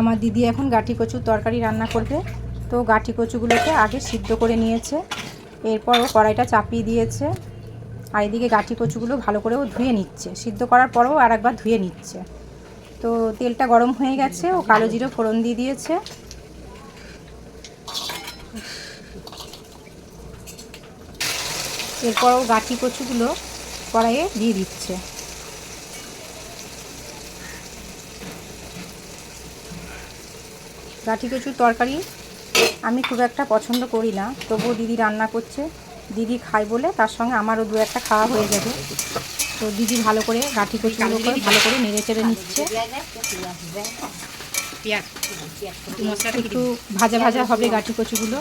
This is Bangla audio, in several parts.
আমার দিদি এখন গাঠি কচুর তরকারি রান্না করবে। তো গাঠি কচুগুলোকে আগে সিদ্ধ করে নিয়েছে। এরপর ও কড়াইটা চাপিয়ে দিয়েছে। আর এদিকে গাঠি কচুগুলো ভালো করে ও ধুয়ে নিচ্ছে। সিদ্ধ করার পরেও আর একবার ধুয়ে নিচ্ছে। তো তেলটা গরম হয়ে গেছে। ও কালো জিরো ফোড়ন দিয়ে দিয়েছে। এরপর ও গাঠি কচুগুলো কড়াইয়ে দিয়ে দিচ্ছে। গাঠি কচুর তরকারি আমি খুব একটা পছন্দ করি না। তবুও দিদি রান্না করছে। দিদি খায় বলে তার সঙ্গে আমারও দু একটা খাওয়া হয়ে যাবে। তো দিদি ভালো করে গাঠি কচুগুলোকে ভালো করে নেড়ে চেড়ে নিচ্ছে। একটু ভাজা ভাজা হবে গাঠি কচুগুলো।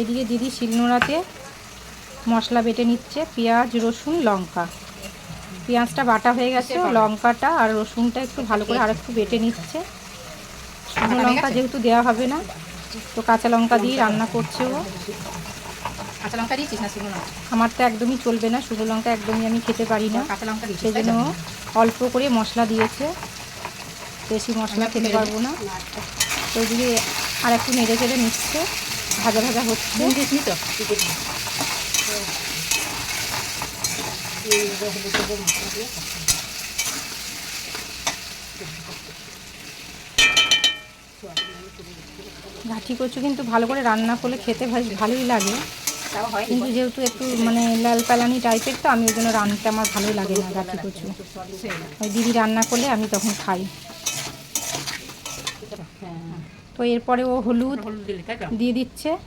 এদিকে দিদি শিলনোড়াতে মশলা বেটে নিচ্ছে পেঁয়াজ, রসুন, লঙ্কা। পেঁয়াজটা বাটা হয়ে গেছে লঙ্কাটা আর রসুনটা একটু ভালো করে আর একটু বেটে নিচ্ছে। শুকনো লঙ্কা যেহেতু দেওয়া হবে না তো কাঁচা লঙ্কা দিয়ে রান্না করছে ও। কাঁচা লঙ্কা দিয়েছিস না শুকনো লঙ্কা? আমার তো একদমই চলবে না শুকনো লঙ্কা একদমই আমি খেতে পারি না। কাঁচা লঙ্কা সেই জন্য? অল্প করে মশলা দিয়েছে। বেশি মশলা খেতে পারব না। তো ওইদিকে আর একটু নেড়ে চেড়ে নিচ্ছে ভাজা ভাজা হচ্ছে। ঘাটি কচু কিন্তু ভালো করে রান্না করলে খেতে বেশ ভালোই লাগে। কিন্তু যেহেতু একটু মানে লাল পালানি টাইপের তো আমি ওই জন্য রান্নাটা আমার ভালোই লাগে না গাঠি কচু। ওই দিদি রান্না করলে আমি তখন খাই। হ্যাঁ। তো এরপরে ও হলুদ দিয়ে দিচ্ছে এবার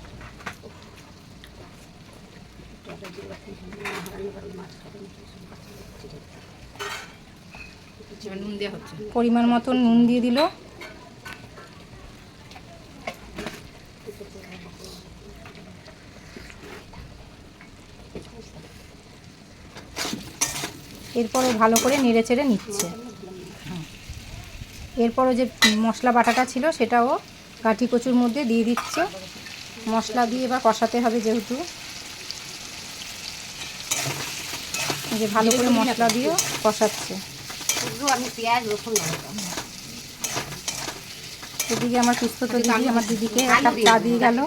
নুন দেওয়া হচ্ছে পরিমাণ মতন নুন দিয়ে দিল। এরপরও ভালো করে নেড়ে চেড়ে নিচ্ছে। এরপরও যে মশলা বাটাটা ছিল সেটাও কাঠি কচুর মধ্যে দিয়ে দিচ্ছে। মশলা দিয়ে বা কষাতে হবে যেহেতু। যে ভালো করে মশলা দিয়ে কষাচ্ছে। আমি পেঁয়াজ রসুন এদিকে আমার পিস্তত দিদি আমার দিদিকে এক কাপ চা দিয়ে গেল।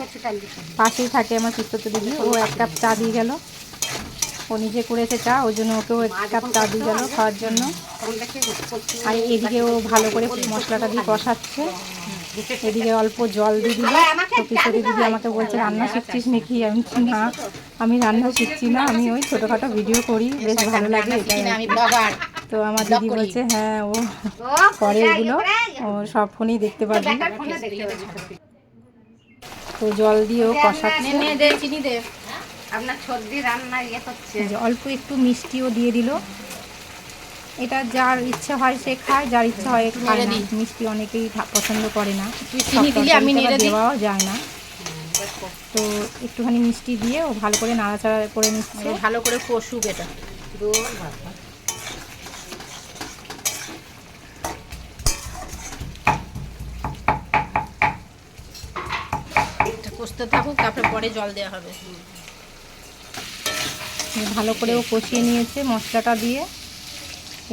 পাশেই থাকে আমার পিস্তত দিদি। ও এক কাপ চা দিয়ে গেল। ও নিজে করেছে চা ওই জন্য ওকেও এক কাপ চা দিয়ে গেল খাওয়ার জন্য। আর এদিকে ও ভালো করে মশলাটা দিয়ে কষাচ্ছে। এদিকে অল্প জল দিয়ে দিল তো পিস্তত দিদি আমাকে বলছে রান্না শিখছিস নাকি? আমি না আমি রান্না শিখছি না আমি ওই ছোটোখাটো ভিডিও করি। বেশ ভালো লাগে এটাই তো আমার দিদি বলছে হ্যাঁ ও করে এগুলো। ও সব ফোনেই দেখতে পারবি। তো জল দিয়েও কষাচ্ছে। চিনি দে। আপনার সর্দি রান্না ইয়ে অল্প একটু মিষ্টিও দিয়ে দিল। এটা যার ইচ্ছে হয় সে খায় যার ইচ্ছে হয় খায় না। মিষ্টি অনেকেই পছন্দ করে না। চিনি সব দিলি, আমি দেওয়াও যায় না। তো একটুখানি মিষ্টি দিয়ে ও ভালো করে নাড়াচাড়া করে নিচ্ছে। ভালো করে কষুক এটা। কষতে থাকুক তারপরে পরে জল দেওয়া হবে। ভালো করে ও কষিয়ে নিয়েছে মশলাটা দিয়ে।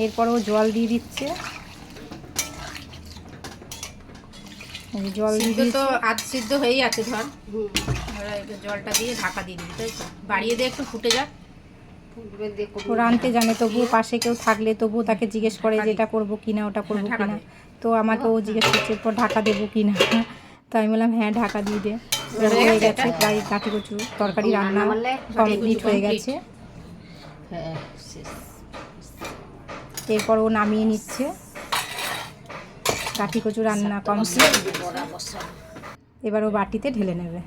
এরপর ও জল দিয়ে দিচ্ছে। জল দিয়ে তো আধ সিদ্ধ হয়েই আছে ধর। জলটা দিয়ে ঢাকা দিয়ে দিবি তাই তো? বাড়িয়ে দিয়ে একটু ফুটে যাক। ফুটবে দেখো ও রানতে জানে তবুও পাশে কেউ থাকলে তবুও তাকে জিজ্ঞেস করে যে এটা করব কিনা ওটা করব কিনা। তো আমাকে ও জিজ্ঞেস করছে এরপর ঢাকা দেবো কিনা? তো আমি বললাম হ্যাঁ ঢাকা দিয়ে দে। হয়ে গেছে। প্রায় কাঠি কচু তরকারি রান্না কমপ্লিট হয়ে গেছে। হ্যাঁ এরপর ও নামিয়ে নিচ্ছে। কাঠি কচু রান্না কমপ্লিট এবার ও বাটিতে ঢেলে নেবে।